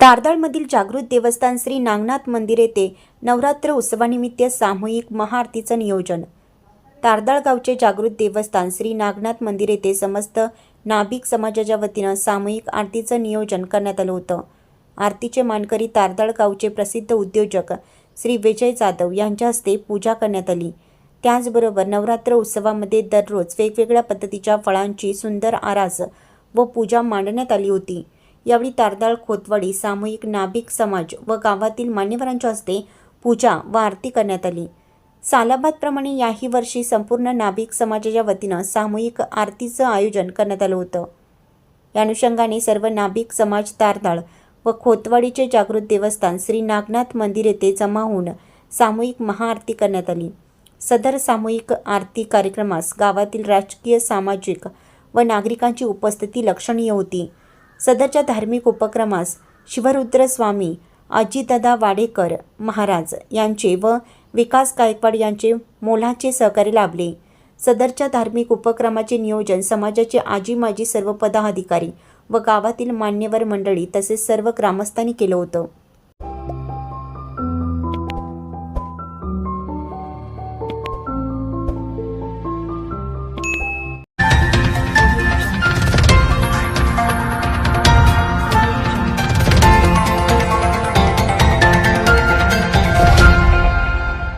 तारदाळमधील जागृत देवस्थान श्री नागनाथ मंदिर येथे नवरात्र उत्सवानिमित्त सामूहिक महाआरतीचं नियोजन. तारदाळ गावचे जागृत देवस्थान श्री नागनाथ मंदिर येथे समस्त नाभिक समाजाच्या वतीनं सामूहिक आरतीचं नियोजन करण्यात आलं होतं. आरतीचे मानकरी तारदाळ गावचे प्रसिद्ध उद्योजक श्री विजय जाधव यांच्या हस्ते पूजा करण्यात आली. त्याचबरोबर नवरात्र उत्सवामध्ये दररोज वेगवेगळ्या पद्धतीच्या फळांची सुंदर आरास व पूजा मांडण्यात आली होती. यावेळी तारदाळ खोतवाडी सामूहिक नाभिक समाज व गावातील मान्यवरांच्या हस्ते पूजा व आरती करण्यात आली. सालाबादप्रमाणे याही वर्षी संपूर्ण नाभिक समाजाच्या वतीनं सामूहिक आरतीचं आयोजन करण्यात आलं होतं. या अनुषंगाने सर्व नाभिक समाज तारदाळ व खोतवाडीचे जागृत देवस्थान श्री नागनाथ मंदिर येथे जमा होऊन सामूहिक महाआरती करण्यात आली. सदर सामूहिक आरती कार्यक्रमास गावातील राजकीय सामाजिक व नागरिकांची उपस्थिती लक्षणीय होती. सदरच्या धार्मिक उपक्रमास शिवरुद्र स्वामी अजितदा वाडेकर महाराज यांचे व विकास गायकवाड यांचे मोलाचे सहकार्य लाभले. सदरच्या धार्मिक उपक्रमाचे नियोजन समाजाचे आजी माजी सर्व पदाधिकारी व गावातील मान्यवर मंडळी तसेच सर्व ग्रामस्थांनी केलं होतं.